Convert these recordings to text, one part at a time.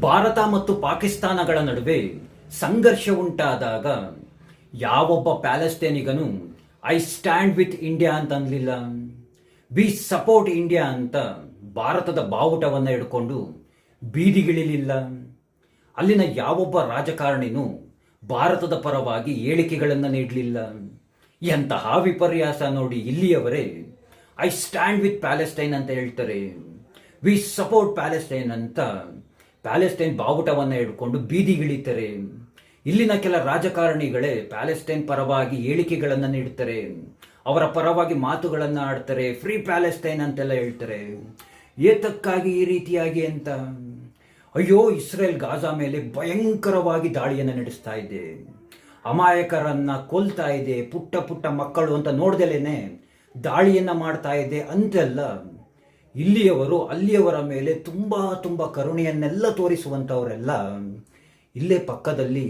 ಭಾರತ ಮತ್ತು ಪಾಕಿಸ್ತಾನಗಳ ನಡುವೆ ಸಂಘರ್ಷ ಉಂಟಾದಾಗ ಯಾವೊಬ್ಬ ಪ್ಯಾಲೆಸ್ತೇನಿಗನು ಐ ಸ್ಟ್ಯಾಂಡ್ ವಿತ್ ಇಂಡಿಯಾ ಅಂತ ಅನ್ಲಿಲ್ಲ ವಿ ಸಪೋರ್ಟ್ ಇಂಡಿಯಾ ಅಂತ ಭಾರತದ ಬಾವುಟವನ್ನು ಹಿಡ್ಕೊಂಡು ಬೀದಿಗಿಳಿಲಿಲ್ಲ. ಅಲ್ಲಿನ ಯಾವೊಬ್ಬ ರಾಜಕಾರಣಿನೂ ಭಾರತದ ಪರವಾಗಿ ಹೇಳಿಕೆಗಳನ್ನು ನೀಡಲಿಲ್ಲ. ಎಂತಹ ವಿಪರ್ಯಾಸ ನೋಡಿ ಇಲ್ಲಿಯವರೇ ಐ ಸ್ಟ್ಯಾಂಡ್ ವಿತ್ ಪ್ಯಾಲೆಸ್ಟೈನ್ ಅಂತ ಹೇಳ್ತಾರೆ. ವಿ ಸಪೋರ್ಟ್ ಪ್ಯಾಲೆಸ್ಟೈನ್ ಅಂತ ಪ್ಯಾಲೆಸ್ಟೈನ್ ಬಾವುಟವನ್ನು ಹಿಡ್ಕೊಂಡು ಬೀದಿಗಿಳಿತಾರೆ. ಇಲ್ಲಿನ ಕೆಲ ರಾಜಕಾರಣಿಗಳೇ ಪ್ಯಾಲೆಸ್ಟೈನ್ ಪರವಾಗಿ ಹೇಳಿಕೆಗಳನ್ನು ನೀಡ್ತಾರೆ. ಅವರ ಪರವಾಗಿ ಮಾತುಗಳನ್ನು ಆಡ್ತಾರೆ. ಫ್ರೀ ಪ್ಯಾಲೆಸ್ಟೈನ್ ಅಂತೆಲ್ಲ ಹೇಳ್ತಾರೆ. ಏತಕ್ಕಾಗಿ ಈ ರೀತಿಯಾಗಿ ಅಂತ? ಅಯ್ಯೋ, ಇಸ್ರೇಲ್ ಗಾಜಾ ಮೇಲೆ ಭಯಂಕರವಾಗಿ ದಾಳಿಯನ್ನು ನಡೆಸ್ತಾ ಇದೆ. ಅಮಾಯಕರನ್ನ ಕೊಲ್ತಾ ಇದೆ. ಪುಟ್ಟ ಪುಟ್ಟ ಮಕ್ಕಳು ಅಂತ ನೋಡ್ದಲೇನೆ ದಾಳಿಯನ್ನು ಮಾಡ್ತಾ ಇದೆ ಅಂತೆಲ್ಲ. ಇಲ್ಲಿಯವರು, ಅಲ್ಲಿಯವರ ಮೇಲೆ ತುಂಬ ತುಂಬ ಕರುಣೆಯನ್ನೆಲ್ಲ ತೋರಿಸುವಂಥವರೆಲ್ಲ ಇಲ್ಲೇ ಪಕ್ಕದಲ್ಲಿ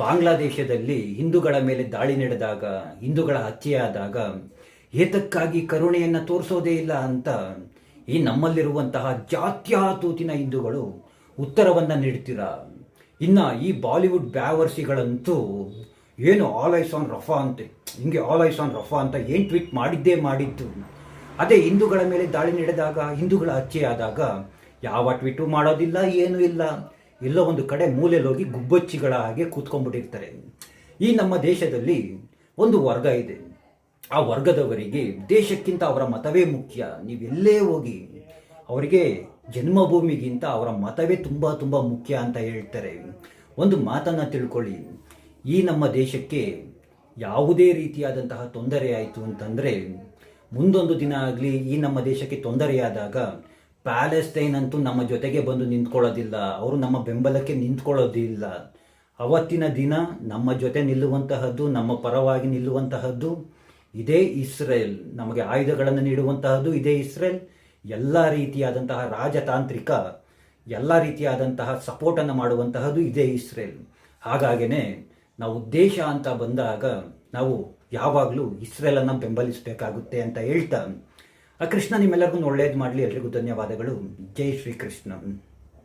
ಬಾಂಗ್ಲಾದೇಶದಲ್ಲಿ ಹಿಂದೂಗಳ ಮೇಲೆ ದಾಳಿ ನಡೆದಾಗ, ಹಿಂದೂಗಳ ಹತ್ಯೆಯಾದಾಗ ಏತಕ್ಕಾಗಿ ಕರುಣೆಯನ್ನು ತೋರಿಸೋದೇ ಇಲ್ಲ ಅಂತ ಈ ನಮ್ಮಲ್ಲಿರುವಂತಹ ಜಾತ್ಯಾತೂತಿನ ಹಿಂದೂಗಳು ಉತ್ತರವನ್ನು ನೀಡ್ತೀರಾ? ಇನ್ನು ಈ ಬಾಲಿವುಡ್ ಬ್ಯಾವರ್ಸಿಗಳಂತೂ ಏನು ಆಲ್ ಐಸ್ ಆನ್ ರಫಾ ಅಂತೆ, ಹಿಂಗೆ ಆಲ್ ಐಸ್ ಆನ್ ರಫಾ ಅಂತ ಏನು ಟ್ವೀಟ್ ಮಾಡಿದ್ದೇ ಮಾಡಿದ್ದು. ಅದೇ ಹಿಂದೂಗಳ ಮೇಲೆ ದಾಳಿ ನಡೆದಾಗ, ಹಿಂದೂಗಳ ಆದಾಗ ಯಾವ ಟ್ವೀಟು ಮಾಡೋದಿಲ್ಲ, ಏನೂ ಇಲ್ಲ. ಎಲ್ಲ ಒಂದು ಕಡೆ ಮೂಲೆಯಲ್ಲಿ ಹೋಗಿ ಗುಬ್ಬಚ್ಚಿಗಳ ಹಾಗೆ ಕೂತ್ಕೊಂಡ್ಬಿಟ್ಟಿರ್ತಾರೆ. ಈ ನಮ್ಮ ದೇಶದಲ್ಲಿ ಒಂದು ವರ್ಗ ಇದೆ. ಆ ವರ್ಗದವರಿಗೆ ದೇಶಕ್ಕಿಂತ ಅವರ ಮತವೇ ಮುಖ್ಯ. ನೀವೆಲ್ಲೇ ಹೋಗಿ ಅವರಿಗೆ ಜನ್ಮಭೂಮಿಗಿಂತ ಅವರ ಮತವೇ ತುಂಬ ತುಂಬ ಮುಖ್ಯ ಅಂತ ಹೇಳ್ತಾರೆ. ಒಂದು ಮಾತನ್ನು ತಿಳ್ಕೊಳ್ಳಿ. ಈ ನಮ್ಮ ದೇಶಕ್ಕೆ ಯಾವುದೇ ರೀತಿಯಾದಂತಹ ತೊಂದರೆ ಆಯಿತು ಅಂತಂದರೆ ಮುಂದೊಂದು ದಿನ ಆಗಲಿ ಈ ನಮ್ಮ ದೇಶಕ್ಕೆ ತೊಂದರೆಯಾದಾಗ ಪ್ಯಾಲೆಸ್ತೈನ್ ಅಂತೂ ನಮ್ಮ ಜೊತೆಗೆ ಬಂದು ನಿಂತ್ಕೊಳ್ಳೋದಿಲ್ಲ. ಅವರು ನಮ್ಮ ಬೆಂಬಲಕ್ಕೆ ನಿಂತ್ಕೊಳ್ಳೋದಿಲ್ಲ. ಅವತ್ತಿನ ದಿನ ನಮ್ಮ ಜೊತೆ ನಿಲ್ಲುವಂತಹದ್ದು, ನಮ್ಮ ಪರವಾಗಿ ನಿಲ್ಲುವಂತಹದ್ದು, ಇದೇ ಇಸ್ರೇಲ್. ನಮಗೆ ಆಯುಧಗಳನ್ನು ನೀಡುವಂತಹದ್ದು ಇದೇ ಇಸ್ರೇಲ್. ಎಲ್ಲ ರೀತಿಯಾದಂತಹ ರಾಜತಾಂತ್ರಿಕ, ಎಲ್ಲ ರೀತಿಯಾದಂತಹ ಸಪೋರ್ಟನ್ನು ಮಾಡುವಂತಹದ್ದು ಇದೇ ಇಸ್ರೇಲ್. ಹಾಗಾಗೇನೆ ನಾವು ದೇಶ ಅಂತ ಬಂದಾಗ ನಾವು ಯಾವಾಗಲೂ ಇಸ್ರೇಲನ್ನು ಬೆಂಬಲಿಸಬೇಕಾಗುತ್ತೆ ಅಂತ ಹೇಳ್ತಾ, ಆ ಕೃಷ್ಣ ನಿಮ್ಮೆಲ್ಲರಿಗೂ ಒಳ್ಳೇದು ಮಾಡಲಿ. ಎಲ್ರಿಗೂ ಧನ್ಯವಾದಗಳು. ಜೈ ಶ್ರೀ ಕೃಷ್ಣ